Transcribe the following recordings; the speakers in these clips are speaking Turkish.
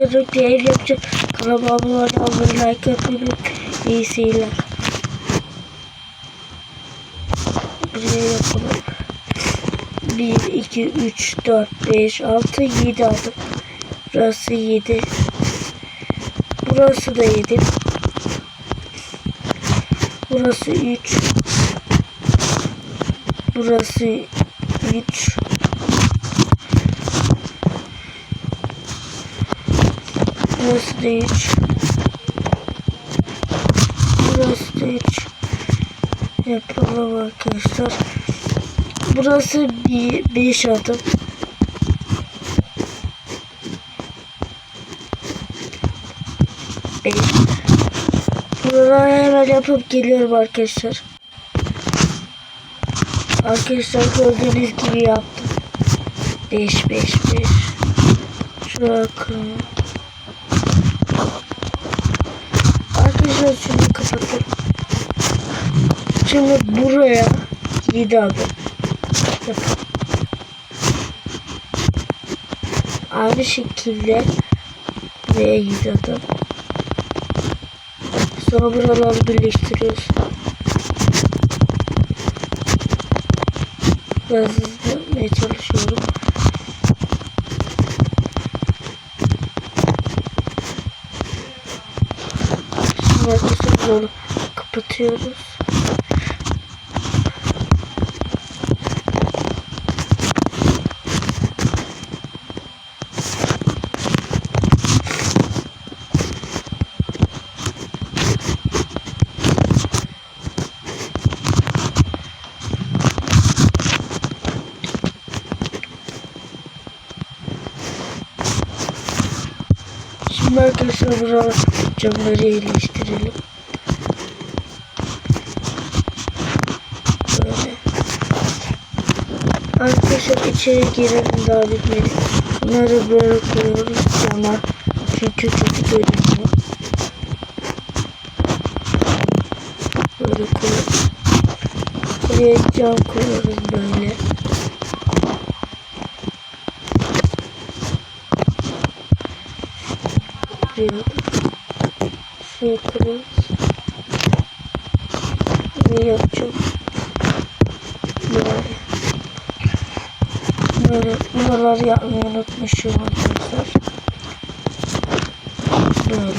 Özellikle ev yapacak. Kanalıma abone olmayı, like yapmayı, iyi seyirler. Buraya yapalım. 1, 2, 3, 4, 5, 6, 7 aldım. Burası 7. Burası da 7. Burası 3. Burası 3. Burası da 3. Burası da 3. Yapalım arkadaşlar. Burası bir 5 adım. Beş. Buraları hemen yapıp geliyorum arkadaşlar. Arkadaşlar gördüğünüz gibi yaptım. 5 5 5. Şuraya kırmızı. Şunu kapatalım. Şimdi buraya 7 adım yapalım. Aynı şekilde buraya 7 adım. Sonra buraları birleştiriyoruz. Biraz hızlı çalışıyorum. Şimdi bunu kapatıyoruz. Şimdi arkadaşlar buralar camları iyileştirelim. Böyle. Arkadaşlar içeri girelim daha bitmedi. Bunları böyle koyuyoruz cama. Çünkü çok görünüyor. Böyle koyuyoruz. Buraya cam koyuyoruz böyle. Buraya şunu kırıyoruz. Ne yapacağım? Böyle. Buraları yapmayı unutmuşum arkadaşlar. Böyle.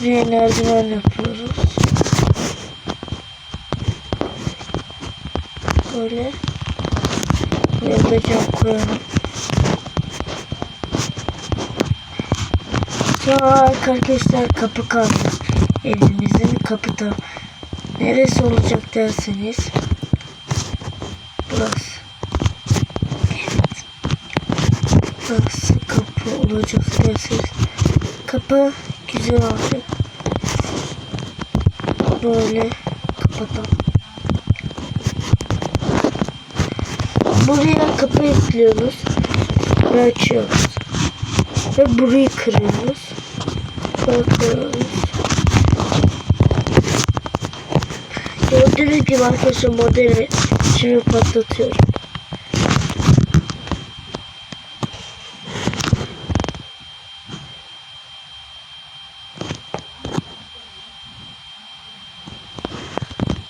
Buraya merdiven yapıyoruz. Böyle. Buraya da cam koyalım. Sonra arkadaşlar kapı kaldı. Evimizin kapı da neresi olacak derseniz burası. Burası kapı olacak derseniz kapı güzel olacak. Böyle kapatalım. Buraya kapı ekliyoruz ve açıyoruz. Ve burayı kırıyoruz. Böyle kırıyoruz. Gördüğünüz gibi arkadaşlar modeli şimdi patlatıyorum.